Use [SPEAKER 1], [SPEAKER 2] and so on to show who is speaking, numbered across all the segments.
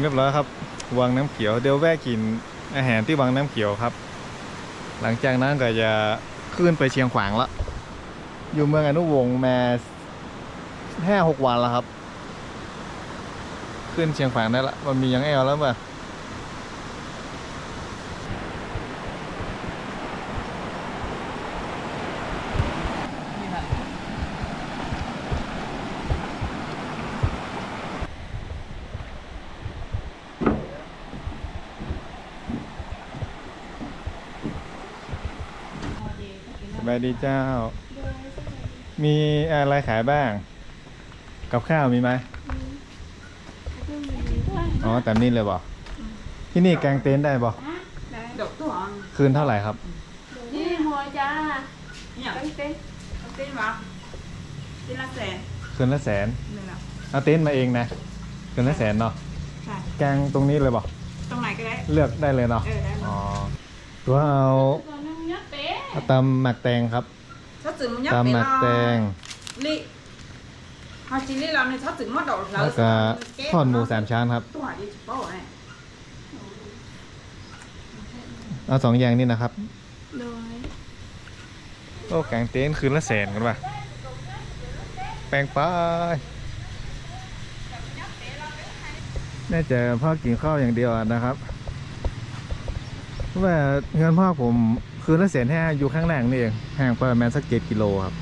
[SPEAKER 1] เรียบร้อยครับ วังน้ำเขียวเดี๋ยวแวะกินอาหารที่วังน้ำเขียวครับ หลังจากนั้นก็จะขึ้นไปเชียงขวางละอยู่เมืองอนุวงศ์มาห้าหกวันแล้วครับ ขึ้นเชียงขวางได้ละมันมียังแอลแล้วมั้ย ส บายดีเจ้า มีอะไรขายบ้าง กับข้าวมีไหมอ๋อแต่นี่เลยบ่ที่นี่กางเต็นท์ได้บ่
[SPEAKER 2] ดอกตัว
[SPEAKER 1] คืนเท่าไหร่ครับ
[SPEAKER 3] นี่หัวจ้า
[SPEAKER 2] เนี่ย
[SPEAKER 3] ตั้งเต้น
[SPEAKER 2] เต้นวะเต้นละแสน
[SPEAKER 1] คืนละแสน
[SPEAKER 2] หนึ่งละ
[SPEAKER 1] เอาเต็นท์มาเองนะคืนละแสนเนาะ
[SPEAKER 2] ใช่
[SPEAKER 1] กางตรงนี้เลยบ่
[SPEAKER 2] ตรงไหนก็ได้
[SPEAKER 1] เลือกได้เลยเนาะ
[SPEAKER 2] เออได้หม
[SPEAKER 1] อ๋อ
[SPEAKER 2] ด
[SPEAKER 1] ตัวเอา
[SPEAKER 3] ตัวนึงยัด เป๊ะ
[SPEAKER 1] เอาตำหมักแตงครับ
[SPEAKER 2] ถ้าถึงมันยัก
[SPEAKER 1] ตำ
[SPEAKER 2] เป็น
[SPEAKER 1] หมักแตง
[SPEAKER 2] ลิฮาจิลิเราเนี่ยถ้าถึงมันดอก
[SPEAKER 1] แล้วก็ทอดหมูสามชั้นครับ
[SPEAKER 2] ตัวดีเป้าไอ้
[SPEAKER 1] เอาสองอย่างนี่นะครับ
[SPEAKER 3] โดย
[SPEAKER 1] โอ้กางเต็นท์คืนละแสนกันป่ะแปลงไปแน่ใจะพ่อกินข้าวอย่างเดียวอะนะครับเพราะว่าเงินพ่อผม คืนละแสนห้อยู่ข้างล่างนี่เองห่างประมาณสักเจ็ดกิโลครับ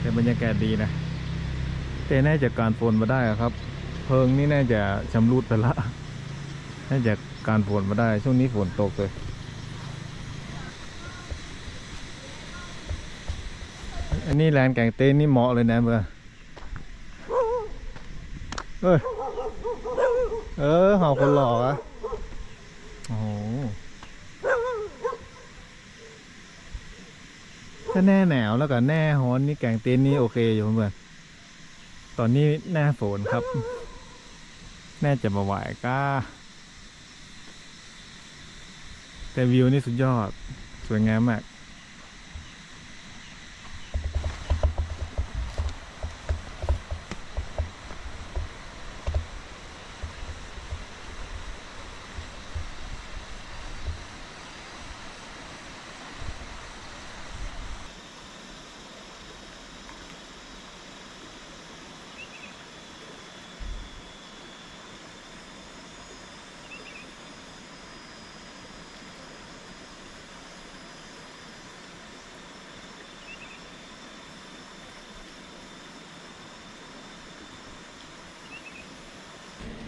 [SPEAKER 1] แต่บรรยากาศดีนะแต่น่าจะการฝนมาได้ครับ เพิงนี่น่าจะชำรุดไปละน่าจะการฝนมาได้ ช่วงนี้ฝนตกเลยอันนี้แลนแกงเต้นนี่เหมาะเลยนะเบื่อเอ้ยเออหอคนหล่ออะ โอ้ถ้าแน่หนาวแล้วก็แน่ฮ้อนนี่แกงเต้นนี่โอเคอยู่เพื่อนตอนนี้หน้าฝนครับ แน่จะมาไหวก้าแต่วิวนี่สุดยอด สวยงามมาก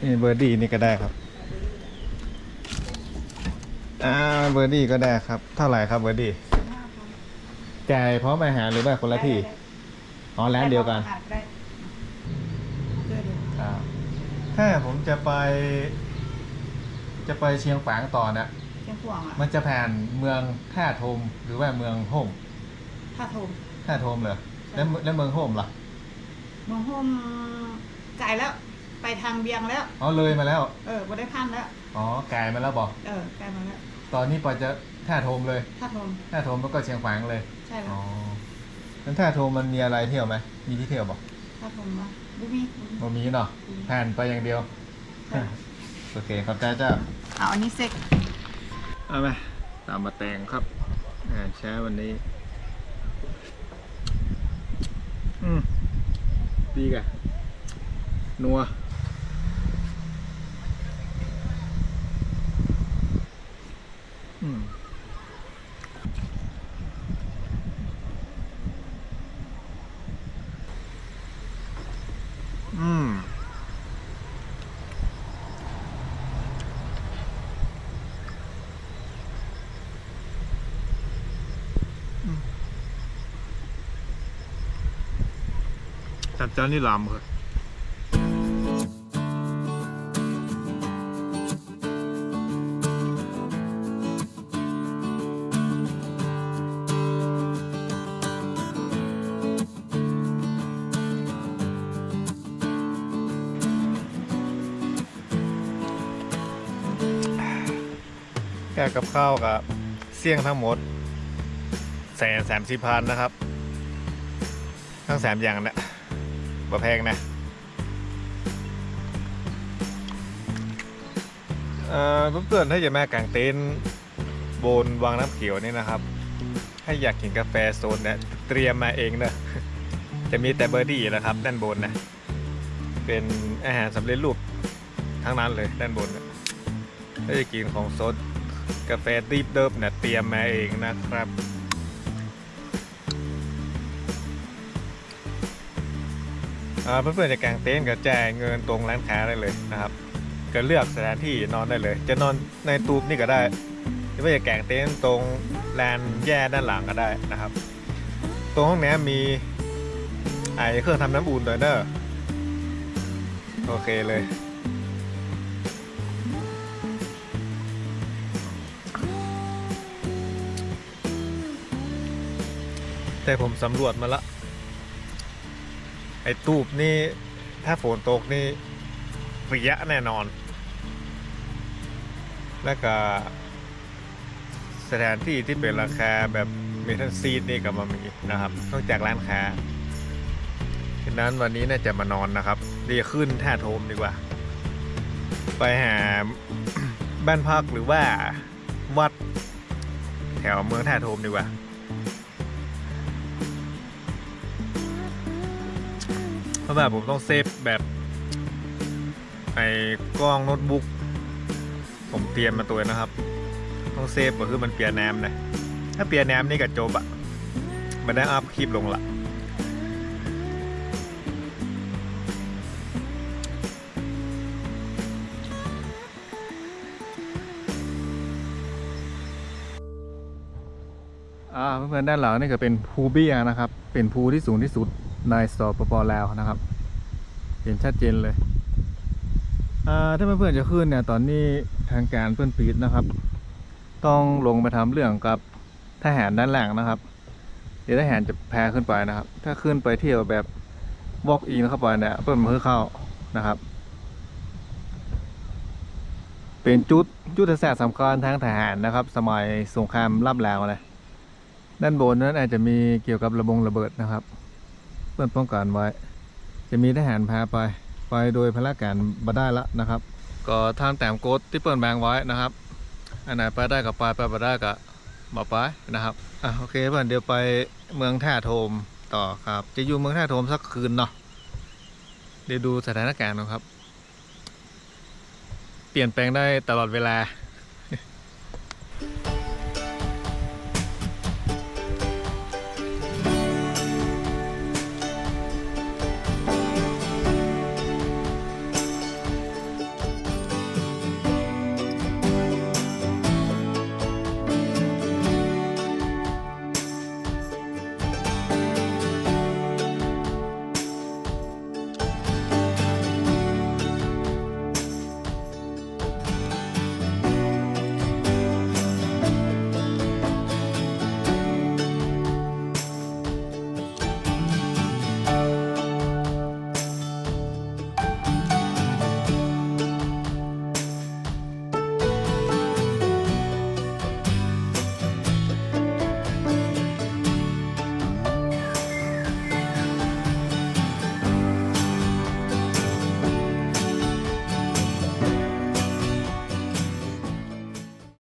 [SPEAKER 1] นี่เบอร์ดี้นี่ก็ได้ครับ อ่าเบอร์ดี้ก็ได้ครับ เท่าไหร่ครับเบอร์ดี้จ่ายพร้อมอาหารหรือว่าคนละที่ อ๋อร้านเดียวกัน
[SPEAKER 2] ได้เดี๋ยว
[SPEAKER 1] อ่าถ้าผมจะไป จะไปเชียงฝางต่อนะ
[SPEAKER 2] เชียงขวางอะ
[SPEAKER 1] มันจะผ่านเมืองท่าทมหรือว่าเมืองห่ม
[SPEAKER 2] ท่าโทม
[SPEAKER 1] ท่าทมเลยแล้วแล้วเมืองห่มล่ะ
[SPEAKER 2] เมืองโฮมไกลแล้ว ไปทางเบียงแล้ว
[SPEAKER 1] อ๋อเลยมาแล้ว
[SPEAKER 2] เออบ่ได้พันแล้ว
[SPEAKER 1] อ๋อไกลมาแล้วบอก
[SPEAKER 2] เออไกลมาแล้ว
[SPEAKER 1] ตอนนี้ปอจะท่าทมเลย
[SPEAKER 2] ท่าโทม
[SPEAKER 1] ท่าทมแล้วก็เชียงฝางเลย
[SPEAKER 2] ใช่แล้
[SPEAKER 1] อ๋
[SPEAKER 2] ว
[SPEAKER 1] อแล้วท่าทมมันมีอะไรเที่ยวไหมมีที่เที่ยวบอก
[SPEAKER 2] ท่าโทมวะบุมีบุมี
[SPEAKER 1] บ่มีเนาะผ่านไปอย่างเดียวโอเคขอบใจเจ้า
[SPEAKER 2] เอาอันนี้เซ็ก
[SPEAKER 1] เอาไหมตามมาแตงครับอ่าใช้วันนี้ อืมดีกะนัว อืมอืม จัดจ้านนี่ลำครับ กับข้าวกับเสี่ยงทั้งหมดแสนสามสิบพันนะครับ ทั้งสามอย่างนะบ่แพงนะเอ่อเพื่อนๆถ้าจะมากางเต็นท์บนวังน้ำเขียวนี่นะครับ ถ้าอยากกินกาแฟโซนเนี่ยเตรียมมาเองเนะจะมีแต่เบอร์ดี้นะครับ ด้านบนนะ เป็นอาหารสำเร็จรูปทั้งนั้นเลยด้านบนนะถ้าจะกินของโซน กาแฟดิบเดิบเนี่ยเตรียมมาเองนะครับ เพื่อนๆจะกางเต็นท์ก็จ่ายเงินตรงร้านค้าได้เลยนะครับ ก็เลือกสถานที่นอนได้เลย จะนอนในตูบนี่ก็ได้ หรือว่าจะกางเต็นท์ตรงลานแย่ด้านหลังก็ได้นะครับ ตรงห้องน้ำมีไอเครื่องทำน้ำอุ่นด้วยเนอะโอเคเลย แต่ผมสำรวจมาละ ไอ้ตูบนี่ ถ้าฝนตกนี่เปียะแน่นอน แล้วก็ สถานที่ที่เป็นราคาแบบเมทัลซีดนี่ก็มามีนะครับ นอกจากร้านค้าฉะนั้นวันนี้น่าจะมานอนนะครับเดียวขึ้นท่าโทมดีกว่า ไปหาบ้านพักหรือว่าวัดแถวเมืองท่าโทมดีกว่า เพราะว่าผมต้องเซฟแบบไอ้กล้องโน้ตบุ๊กผมเตรียมมาตัวนะครับ ต้องเซฟก็คือมันเปียแน้ำนะถ้าเปียแน้ำนี่ก็จบอะมันได้อัพคลิปลงละเพื่อนๆด้านหลังนี่ก็เป็นภูเบียนะครับ เป็นภูที่สูงที่สุด ในสปปลาวนะครับ เห็นชัดเจนเลยถ้าเพื่อนๆจะขึ้นเนี่ยตอนนี้ทางการเพื่อนปิดนะครับ ต้องลงไปทำเรื่องกับทหารด้านหลังนะครับ เดี๋ยวทหารจะแพ้ขึ้นไปนะครับ ถ้าขึ้นไปเที่ยวแบบวอกอินเข้าไปเนี่ยเพื่อนมือเข้านะครับ เป็นจุดยุทธศาสตร์สำคัญทางทหารนะครับ สมัยสงครามรับแล้วเลยด้านบนนั้นอาจจะมีเกี่ยวกับระบงระเบิดนะครับ เพื่อนป้องกันไว้ จะมีทหารพาไป ไปโดยพละการมาได้ละนะครับ ก็ทางแต้มโกดที่เปิดแบงไว้นะครับ อันไหนไปได้ก็ไปไปไม่ได้ก็มาไปนะครับอะโอเคเพื่อนเดี๋ยวไปเมืองท่าโทมต่อครับ จะอยู่เมืองท่าโทมสักคืนเนาะเดี๋ยวดูสถานการณ์นะครับ เปลี่ยนแปลงได้ตลอดเวลา